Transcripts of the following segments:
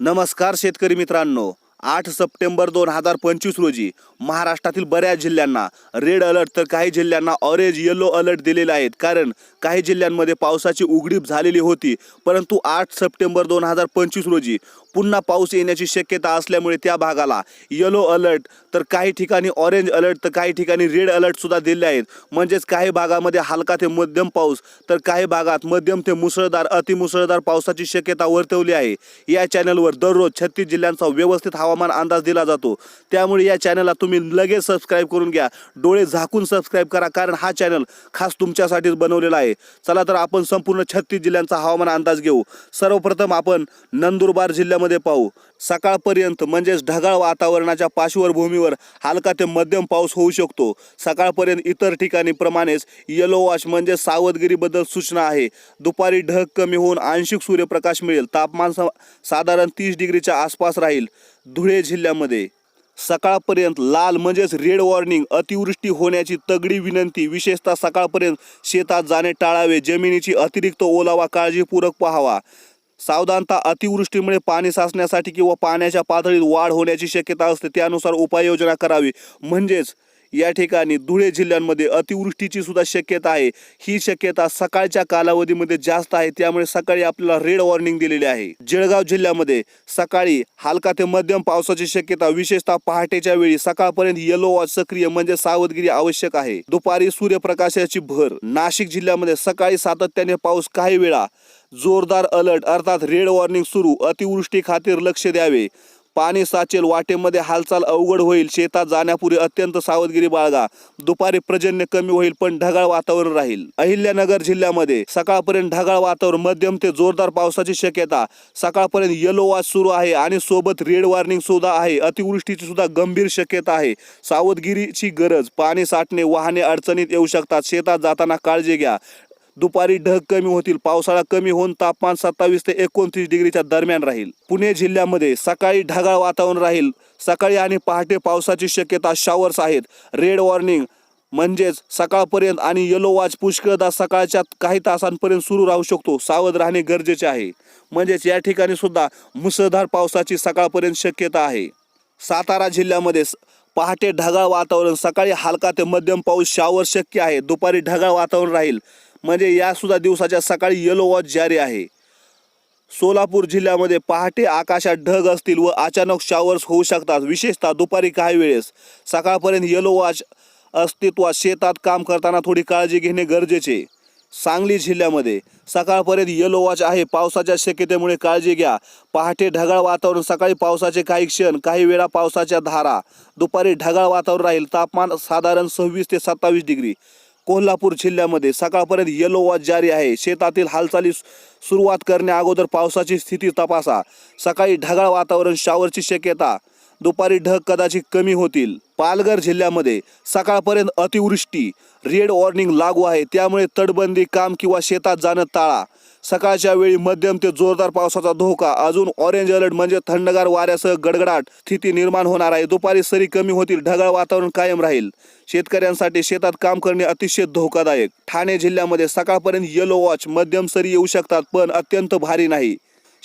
नमस्कार शेतकरी मित्रांनो. आठ सप्टेंबर दोन हजार पंचवीस रोजी महाराष्ट्रातील बऱ्याच जिल्ह्यांना रेड अलर्ट तर काही जिल्ह्यांना ऑरेंज येलो अलर्ट दिलेले आहेत. कारण काही जिल्ह्यांमध्ये पावसाची उघडीप झालेली होती. परंतु आठ सप्टेंबर दोन हजार पंचवीस रोजी पुन्हा पाऊस येण्याची शक्यता असल्यामुळे त्या भागाला येलो अलर्ट तर काही ठिकाणी ऑरेंज अलर्ट तर काही ठिकाणी रेड अलर्ट सुद्धा दिले आहेत. म्हणजेच काही भागामध्ये हलका ते मध्यम पाऊस तर काही भागात मध्यम ते मुसळधार अतिमुसळधार पावसाची शक्यता वर्तवली आहे. या चॅनलवर दररोज छत्तीस जिल्ह्यांचा व्यवस्थित हवामान अंदाज दिला जातो. त्यामुळे या चॅनलला तुम्ही लगेच सबस्क्राईब करून घ्या. डोळे झाकून सबस्क्राईब करा कारण हा चॅनल खास तुमच्यासाठीच बनवलेला आहे. चला तर आपण संपूर्ण छत्तीस जिल्ह्यांचा हवामान अंदाज घेऊ. सर्वप्रथम आपण नंदुरबार जिल्ह्यामध्ये पाहू. सकाळपर्यंत म्हणजेच ढगाळ वातावरणाच्या पार्श्वभूमीवर हलका ते मध्यम पाऊस होऊ शकतो. सकाळपर्यंत इतर ठिकाणी प्रमाणेच येलो वॉच म्हणजे सावधगिरीबद्दल सूचना आहे. दुपारी ढग कमी होऊन आंशिक सूर्यप्रकाश मिळेल. तापमान साधारण तीस डिग्रीच्या आसपास राहील धुळे जिल्ह्यामध्ये. सकाळपर्यंत लाल म्हणजेच रेड वॉर्निंग अतिवृष्टी होण्याची तगडी विनंती विशेषतः सकाळपर्यंत शेतात जाणे टाळावे. जमिनीची अतिरिक्त ओलावा काळजीपूर्वक पाहावा. सावधानता अतिवृष्टीमुळे पाणी साचण्यासाठी किंवा पाण्याच्या पातळीत वाढ होण्याची शक्यता असते त्यानुसार उपाययोजना करावी. म्हणजेच या ठिकाणी धुळे जिल्ह्यांमध्ये अतिवृष्टीची सुद्धा शक्यता आहे. ही शक्यता सकाळच्या कालावधीमध्ये जास्त आहे. त्यामुळे सकाळी आपल्याला रेड वॉर्निंग दिलेली आहे. जळगाव जिल्ह्यामध्ये सकाळी हलका ते मध्यम पावसाची शक्यता विशेषतः पहाटेच्या वेळी सकाळपर्यंत येलो वॉच सक्रिय म्हणजे सावधगिरी आवश्यक आहे. दुपारी सूर्यप्रकाशाची भर. नाशिक जिल्ह्यामध्ये सकाळी सातत्याने पाऊस काही वेळा. जोरदार अलर्ट अर्थात रेड वॉर्निंग सुरू. अतिवृष्टी खातीर लक्ष द्यावे. पाणी साचेल वाटेमध्ये हालचाल अवघड होईल शेतात जाण्यापूर्वी अत्यंत सावधगिरी बाळगा. दुपारी पर्जन्य कमी होईल पण ढगाळ वातावरण राहील. अहिल्यानगर जिल्ह्यामध्ये सकाळपर्यंत ढगाळ वातावरण मध्यम ते जोरदार पावसाची शक्यता. सकाळपर्यंत येलो वॉच सुरू आहे आणि सोबत रेड वॉर्निंग सुद्धा आहे. अतिवृष्टीची सुद्धा गंभीर शक्यता आहे. सावधगिरीची गरज पाणी साठणे वाहने अडचणीत येऊ शकतात. शेतात जाताना काळजी घ्या. दुपारी ढग कमी होतील पावसाळा कमी होऊन तापमान सत्तावीस ते एकोणतीस डिग्रीच्या दरम्यान राहील. पुणे जिल्ह्यामध्ये सकाळी ढगाळ वातावरण राहील. सकाळी आणि पहाटे पावसाची शक्यता शावर्स आहेत. रेड वॉर्निंग म्हणजेच सकाळपर्यंत आणि येलो वॉच पुष्कळदा सकाळच्या काही तासांपर्यंत सुरू राहू शकतो सावध राहणे गरजेचे आहे. म्हणजेच या ठिकाणी सुद्धा मुसळधार पावसाची सकाळपर्यंत शक्यता आहे. सातारा जिल्ह्यामध्ये स- पहाटे ढगाळ वातावरण सकाळी हलका ते मध्यम पाऊस शावर शक्य आहे. दुपारी ढगाळ वातावरण राहील. म्हणजे यासुद्धा दिवसाच्या सकाळी येलो वॉच जारी आहे. सोलापूर जिल्ह्यामध्ये पहाटे आकाशात ढग असतील व अचानक शॉवर्स होऊ शकतात. विशेषतः दुपारी काही वेळेस. सकाळपर्यंत येलो वॉच अस्तित्वात शेतात काम करताना थोडी काळजी घेणे गरजेचे सांगली जिल्ह्यामध्ये सकाळपर्यंत येलो वॉच आहे. पावसाच्या शक्यतेमुळे काळजी घ्या. पहाटे ढगाळ वातावरण सकाळी पावसाचे काही क्षण काही वेळा पावसाच्या धारा. दुपारी ढगाळ वातावरण राहील. तापमान साधारण सव्वीस ते सत्तावीस डिग्री. कोल्हापूर जिल्ह्यामध्ये सकाळपर्यंत येलो वॉच जारी आहे. शेतातील हालचाली सुरुवात करण्या अगोदर पावसाची स्थिती तपासा. सकाळी ढगाळ वातावरण शावरची शक्यता दुपारी ढग कदाचित कमी होतील. पालघर जिल्ह्यामध्ये सकाळपर्यंत अतिवृष्टी रेड वॉर्निंग लागू आहे त्यामुळे तटबंदी काम किंवा शेतात जाणं टाळा. सकाळच्या वेळी मध्यम ते जोरदार पावसाचा धोका अजून ऑरेंज अलर्ट म्हणजे थंडगार वाऱ्यासह गडगडाट स्थिती निर्माण होणार आहे. दुपारी सरी कमी होतील ढगाळ वातावरण कायम राहील. शेतकऱ्यांसाठी शेतात काम करणे अतिशय धोकादायक. ठाणे जिल्ह्यामध्ये सकाळपर्यंत येलो वॉच मध्यम सरी येऊ शकतात पण अत्यंत भारी नाही.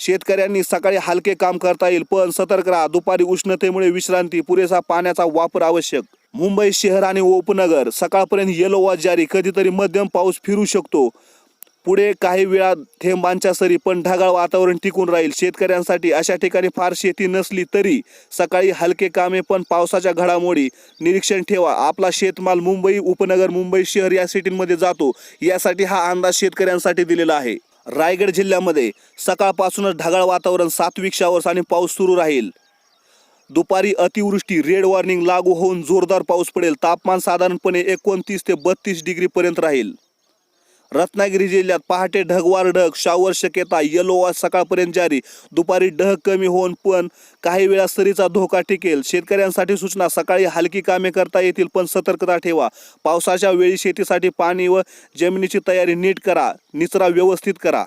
शेतकऱ्यांनी सकाळी हलके काम करता येईल पण सतर्क राहा. दुपारी उष्णतेमुळे विश्रांती पुरेसा पाण्याचा वापर आवश्यक. मुंबई शहर आणि उपनगर सकाळपर्यंत येलो वॉच जारी. कधीतरी मध्यम पाऊस फिरू शकतो. पुढे काही वेळा थेंबांच्या सरी पण ढगाळ वातावरण टिकून राहील. शेतकऱ्यांसाठी अशा ठिकाणी फार शेती नसली तरी सकाळी हलके कामे पण पावसाच्या घडामोडी निरीक्षण ठेवा. आपला शेतमाल मुंबई उपनगर मुंबई शहर या सिटीमध्ये जातो. यासाठी हा अंदाज शेतकऱ्यांसाठी दिलेला आहे. रायगड जिल्ह्यामध्ये सकाळपासूनच ढगाळ वातावरण सात्विक शावर्स आणि पाऊस सुरू राहील. दुपारी अतिवृष्टी रेड वॉर्निंग लागू होऊन जोरदार पाऊस पडेल. तापमान साधारणपणे एकोणतीस ते बत्तीस डिग्रीपर्यंत राहील. रत्नागिरी जिल्ह्यात पहाटे ढगवार ढग शावर शक्यता येलो वॉच सकाळपर्यंत जारी. दुपारी ढग कमी होऊन पण काही वेळा सरीचा धोका टिकेल. शेतकऱ्यांसाठी सूचना सकाळी हलकी कामे करता येतील पण सतर्कता ठेवा. पावसाच्या वेळी शेतीसाठी पाणी व जमिनीची तयारी नीट करा. निचरा व्यवस्थित करा.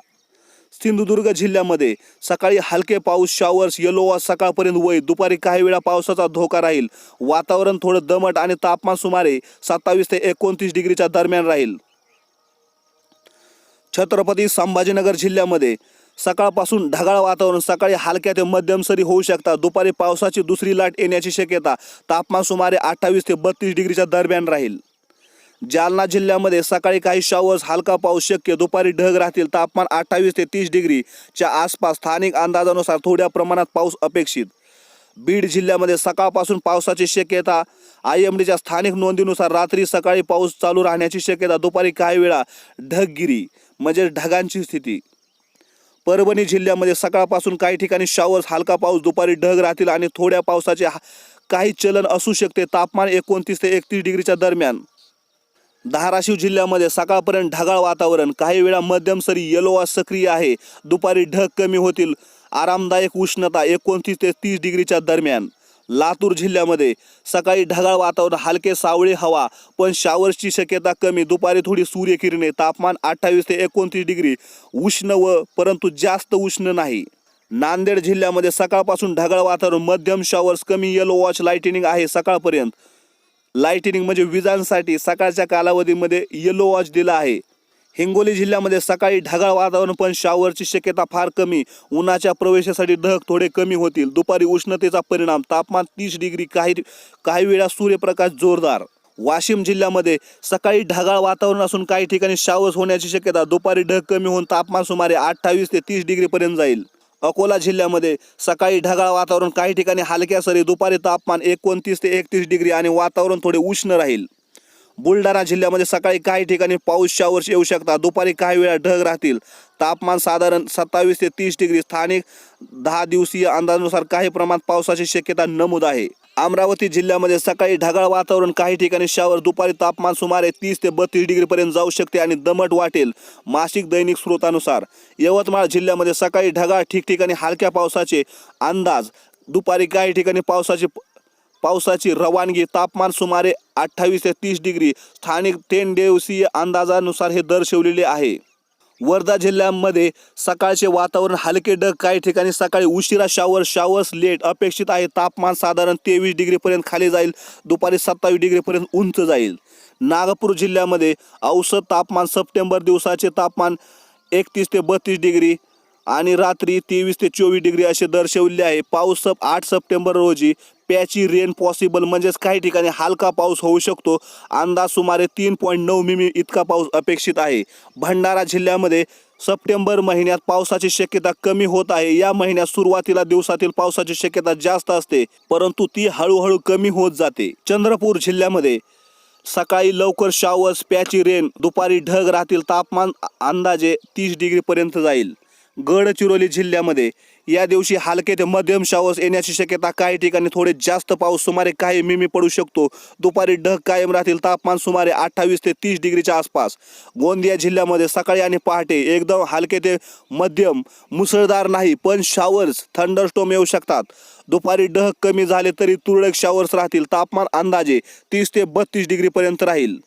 सिंधुदुर्ग जिल्ह्यामध्ये सकाळी हलके पाऊस शॉवर्स येलो सकाळपर्यंत वय. दुपारी काही वेळा पावसाचा धोका राहील. वातावरण थोडं दमट आणि तापमान सुमारे सत्तावीस ते एकोणतीस डिग्रीच्या दरम्यान राहील. छत्रपती संभाजीनगर जिल्ह्यामध्ये सकाळपासून ढगाळ वातावरण सकाळी हलक्या ते मध्यम सरी होऊ शकतात दुपारी पावसाची दुसरी लाट येण्याची शक्यता तापमान सुमारे अठ्ठावीस ते बत्तीस डिग्रीच्या दरम्यान राहील. जालना जिल्ह्यामध्ये सकाळी काही शॉवर्स हलका पाऊस शक्य दुपारी ढग राहतील तापमान अठ्ठावीस ते तीस डिग्रीच्या आसपास. स्थानिक अंदाजानुसार थोड्या प्रमाणात पाऊस अपेक्षित. बीड जिल्ह्यामध्ये सकाळपासून पावसाची शक्यता आय एम डीच्या स्थानिक नोंदीनुसार रात्री सकाळी पाऊस चालू राहण्याची शक्यता दुपारी काही वेळा ढगगिरी. म्हणजे ढगांची स्थिती. परभणी जिल्ह्यामध्ये सकाळपासून काही ठिकाणी शावर्स हलका पाऊस दुपारी ढग राहतील आणि थोड्या पावसाचे हा- काही चलन असू शकते. तापमान एकोणतीस ते एकतीस डिग्रीच्या दरम्यान. धाराशिव जिल्ह्यामध्ये सकाळपर्यंत ढगाळ वातावरण. काही वेळा मध्यम सरी येलोवा सक्रिय आहे. दुपारी ढग कमी होतील. आरामदायक उष्णता एकोणतीस ते तीस डिग्रीच्या दरम्यान. लातूर जिल्ह्यामध्ये. सकाळी ढगाळ वातावरण हलके सावळे हवा पण शावर्सची शक्यता कमी. दुपारी थोडी सूर्यकिरणे तापमान अठ्ठावीस ते एकोणतीस डिग्री. उष्ण व परंतु जास्त उष्ण नाही. नांदेड जिल्ह्यामध्ये सकाळपासून ढगाळ वातावरण मध्यम शॉवर्स कमी येलो वॉच लाईटनिंग आहे सकाळपर्यंत. लाईटनिंग म्हणजे विजांसाठी सकाळच्या कालावधीमध्ये येलो वॉच दिला आहे. हिंगोली जिल्ह्यामध्ये सकाळी ढगाळ वातावरण पण शावरची शक्यता फार कमी. उन्हाच्या प्रवेशासाठी ढग थोडे कमी होतील. दुपारी उष्णतेचा परिणाम तापमान तीस डिग्री काही काही वेळा सूर्यप्रकाश जोरदार. वाशिम जिल्ह्यामध्ये सकाळी ढगाळ वातावरण असून काही ठिकाणी शावर्स होण्याची शक्यता. दुपारी ढग कमी होऊन तापमान सुमारे अठ्ठावीस ते तीस डिग्रीपर्यंत जाईल. अकोला जिल्ह्यामध्ये सकाळी ढगाळ वातावरण काही ठिकाणी हलक्या सरी दुपारी तापमान एकोणतीस ते एकतीस डिग्री आणि वातावरण थोडे उष्ण राहील. बुलढाणा जिल्ह्यामध्ये सकाळी काही ठिकाणी पाऊस शावर येऊ शकतात दुपारी काही वेळा ढग राहतील. तापमान साधारण सत्तावीस ते तीस डिग्री. स्थानिक दहा दिवसीय अंदाजानुसार काही प्रमाणात पावसाची शक्यता नमूद आहे. अमरावती जिल्ह्यामध्ये सकाळी ढगाळ वातावरण काही ठिकाणी शावर दुपारी तापमान सुमारे तीस ते बत्तीस डिग्रीपर्यंत जाऊ शकते आणि दमट वाटेल. मासिक दैनिक स्रोतानुसार यवतमाळ जिल्ह्यामध्ये सकाळी ढगाळ ठिकठिकाणी हलक्या पावसाचे अंदाज. दुपारी काही ठिकाणी पावसाचे पावसाची रवानगी तापमान सुमारे अठ्ठावीस ते तीस डिग्री. स्थानिक टेन दिवसीय अंदाजानुसार हे दर्शवलेले आहे. वर्धा जिल्ह्यामध्ये सकाळचे वातावरण हलके ढग काही ठिकाणी सकाळी उशिरा शावर शावर्स लेट अपेक्षित आहे. तापमान साधारण तेवीस डिग्रीपर्यंत खाली जाईल. दुपारी सत्तावीस डिग्रीपर्यंत उंच जाईल. नागपूर जिल्ह्यामध्ये औसत तापमान सप्टेंबर दिवसाचे तापमान एकतीस ते बत्तीस डिग्री आणि रात्री तेवीस ते चोवीस डिग्री असे दर्शवले आहे. पाऊस सप आठ सप्टेंबर रोजी पॅची रेन पॉसिबल म्हणजेच काही ठिकाणी हलका पाऊस होऊ शकतो. अंदाज सुमारे तीन पॉईंट नऊ मिमी इतका पाऊस अपेक्षित आहे. भंडारा जिल्ह्यामध्ये सप्टेंबर महिन्यात पावसाची शक्यता कमी होत आहे. या महिन्यात सुरुवातीला दिवसातील पावसाची शक्यता जास्त असते परंतु ती हळूहळू कमी होत जाते. चंद्रपूर जिल्ह्यामध्ये सकाळी लवकर शावर्स पॅची रेन दुपारी ढग राहतील तापमान अंदाजे तीस डिग्रीपर्यंत जाईल. गडचिरोली जिल्ह्यामध्ये या दिवशी हलके ते मध्यम शावस येण्याची शक्यता काही ठिकाणी थोडे जास्त पाऊस सुमारे काही मिमी पडू शकतो. दुपारी ढग कायम राहतील तापमान सुमारे अठ्ठावीस ते तीस डिग्रीच्या आसपास. गोंदिया जिल्ह्यामध्ये सकाळी आणि पहाटे एकदम हलके ते मध्यम मुसळधार नाही पण शावर्स थंडरस्टोम येऊ शकतात. दुपारी ढग कमी झाले तरी तुरळक शावर्स राहतील तापमान अंदाजे तीस ते बत्तीस डिग्रीपर्यंत राहील.